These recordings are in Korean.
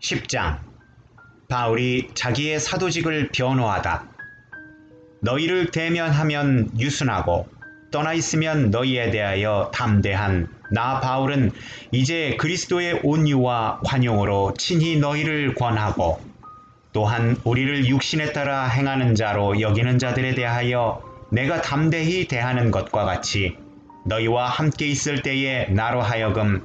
10장 바울이 자기의 사도직을 변호하다. 너희를 대면하면 유순하고 떠나 있으면 너희에 대하여 담대한 나 바울은 이제 그리스도의 온유와 관용으로 친히 너희를 권하고 또한 우리를 육신에 따라 행하는 자로 여기는 자들에 대하여 내가 담대히 대하는 것과 같이 너희와 함께 있을 때에 나로 하여금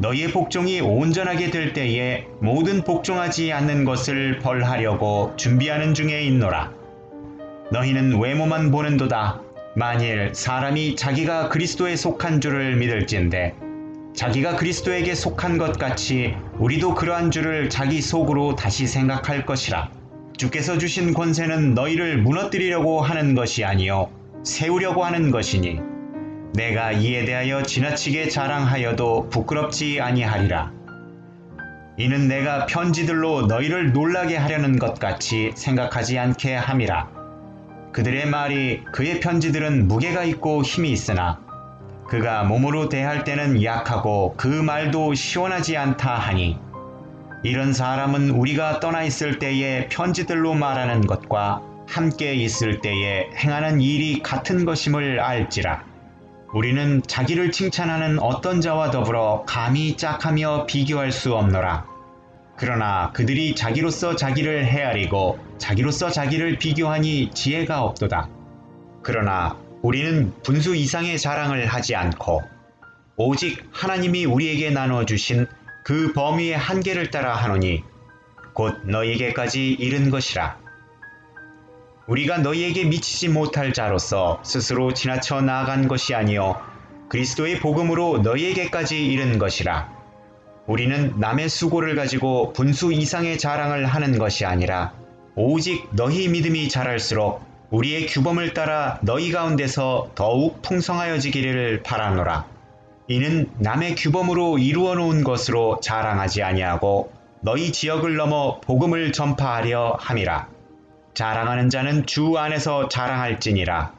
너희의 복종이 온전하게 될 때에 모든 복종하지 않는 것을 벌하려고 준비하는 중에 있노라. 너희는 외모만 보는도다. 만일 사람이 자기가 그리스도에 속한 줄을 믿을진데 자기가 그리스도에게 속한 것 같이 우리도 그러한 줄을 자기 속으로 다시 생각할 것이라. 주께서 주신 권세는 너희를 무너뜨리려고 하는 것이 아니요 세우려고 하는 것이니 내가 이에 대하여 지나치게 자랑하여도 부끄럽지 아니하리라. 이는 내가 편지들로 너희를 놀라게 하려는 것 같이 생각하지 않게 함이라. 그들의 말이 그의 편지들은 무게가 있고 힘이 있으나 그가 몸으로 대할 때는 약하고 그 말도 시원하지 않다 하니 이런 사람은 우리가 떠나 있을 때에 편지들로 말하는 것과 함께 있을 때에 행하는 일이 같은 것임을 알지라. 우리는 자기를 칭찬하는 어떤 자와 더불어 감히 짝하며 비교할 수 없노라. 그러나 그들이 자기로서 자기를 헤아리고 자기로서 자기를 비교하니 지혜가 없도다. 그러나 우리는 분수 이상의 자랑을 하지 않고 오직 하나님이 우리에게 나눠 주신 그 범위의 한계를 따라 하노니 곧 너희에게까지 이른 것이라. 우리가 너희에게 미치지 못할 자로서 스스로 지나쳐 나아간 것이 아니요 그리스도의 복음으로 너희에게까지 이른 것이라. 우리는 남의 수고를 가지고 분수 이상의 자랑을 하는 것이 아니라 오직 너희 믿음이 자랄수록 우리의 규범을 따라 너희 가운데서 더욱 풍성하여지기를 바라노라. 이는 남의 규범으로 이루어 놓은 것으로 자랑하지 아니하고 너희 지역을 넘어 복음을 전파하려 함이라. 자랑하는 자는 주 안에서 자랑할지니라.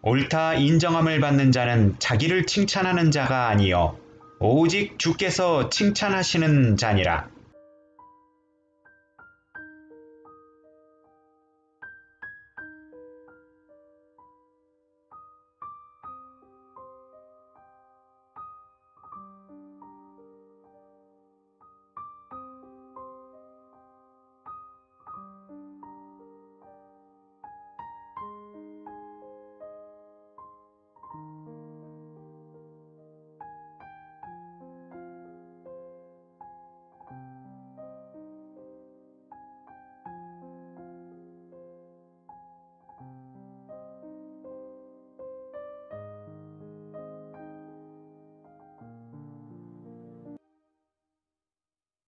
옳다 인정함을 받는 자는 자기를 칭찬하는 자가 아니요 오직 주께서 칭찬하시는 자니라.